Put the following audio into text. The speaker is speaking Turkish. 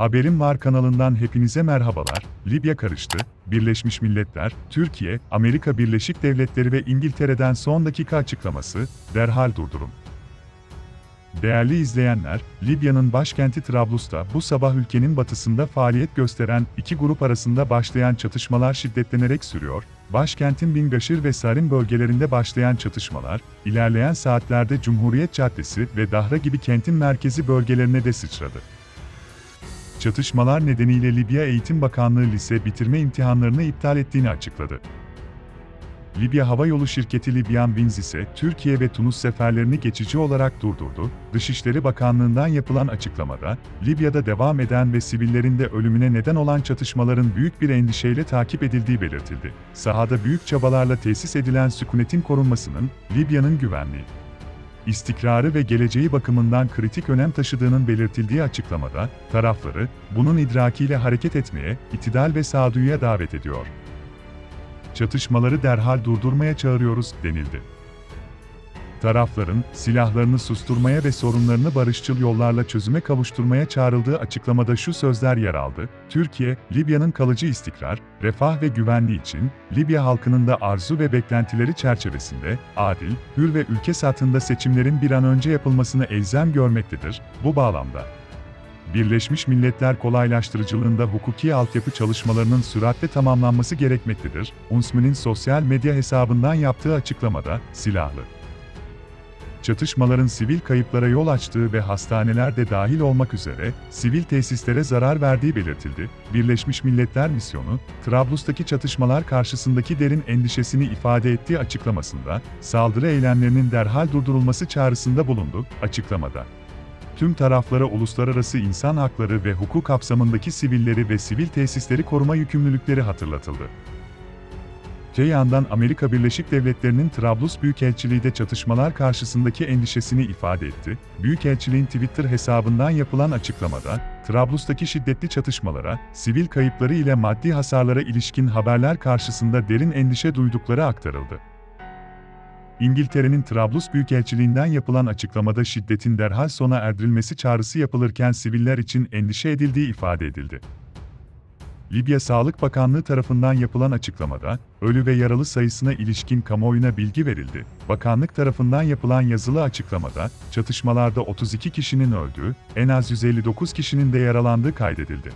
Haberim Var kanalından hepinize merhabalar. Libya karıştı. Birleşmiş Milletler, Türkiye, Amerika Birleşik Devletleri ve İngiltere'den son dakika açıklaması, derhal durdurun. Değerli izleyenler, Libya'nın başkenti Trablus'ta bu sabah ülkenin batısında faaliyet gösteren iki grup arasında başlayan çatışmalar şiddetlenerek sürüyor. Başkentin Bingaşir ve Sarin bölgelerinde başlayan çatışmalar, ilerleyen saatlerde Cumhuriyet Caddesi ve Dahra gibi kentin merkezi bölgelerine de sıçradı. Çatışmalar nedeniyle Libya Eğitim Bakanlığı lise bitirme imtihanlarını iptal ettiğini açıkladı. Libya Hava Yolu şirketi Libyan Wings ise Türkiye ve Tunus seferlerini geçici olarak durdurdu. Dışişleri Bakanlığı'ndan yapılan açıklamada, Libya'da devam eden ve sivillerin de ölümüne neden olan çatışmaların büyük bir endişeyle takip edildiği belirtildi. Sahada büyük çabalarla tesis edilen sükunetin korunmasının, Libya'nın güvenliği, istikrarı ve geleceği bakımından kritik önem taşıdığının belirtildiği açıklamada, tarafları, bunun idrakiyle hareket etmeye, itidal ve sağduyuya davet ediyor. Çatışmaları derhal durdurmaya çağırıyoruz, denildi. Tarafların, silahlarını susturmaya ve sorunlarını barışçıl yollarla çözüme kavuşturmaya çağrıldığı açıklamada şu sözler yer aldı. Türkiye, Libya'nın kalıcı istikrar, refah ve güvenliği için, Libya halkının da arzu ve beklentileri çerçevesinde, adil, hür ve ülke satında seçimlerin bir an önce yapılmasını elzem görmektedir. Bu bağlamda, Birleşmiş Milletler kolaylaştırıcılığında hukuki altyapı çalışmalarının süratle tamamlanması gerekmektedir. UNSMI'nin sosyal medya hesabından yaptığı açıklamada, silahlı çatışmaların sivil kayıplara yol açtığı ve hastaneler de dahil olmak üzere sivil tesislere zarar verdiği belirtildi. Birleşmiş Milletler Misyonu, Trablus'taki çatışmalar karşısındaki derin endişesini ifade ettiği açıklamasında, saldırı eylemlerinin derhal durdurulması çağrısında bulundu. Açıklamada, tüm taraflara uluslararası insan hakları ve hukuk kapsamındaki sivilleri ve sivil tesisleri koruma yükümlülükleri hatırlatıldı. Öte yandan Amerika Birleşik Devletleri'nin Trablus Büyükelçiliği de çatışmalar karşısındaki endişesini ifade etti. Büyükelçiliğin Twitter hesabından yapılan açıklamada, Trablus'taki şiddetli çatışmalara, sivil kayıpları ile maddi hasarlara ilişkin haberler karşısında derin endişe duydukları aktarıldı. İngiltere'nin Trablus Büyükelçiliğinden yapılan açıklamada şiddetin derhal sona erdirilmesi çağrısı yapılırken siviller için endişe edildiği ifade edildi. Libya Sağlık Bakanlığı tarafından yapılan açıklamada, ölü ve yaralı sayısına ilişkin kamuoyuna bilgi verildi. Bakanlık tarafından yapılan yazılı açıklamada, çatışmalarda 32 kişinin öldüğü, en az 159 kişinin de yaralandığı kaydedildi.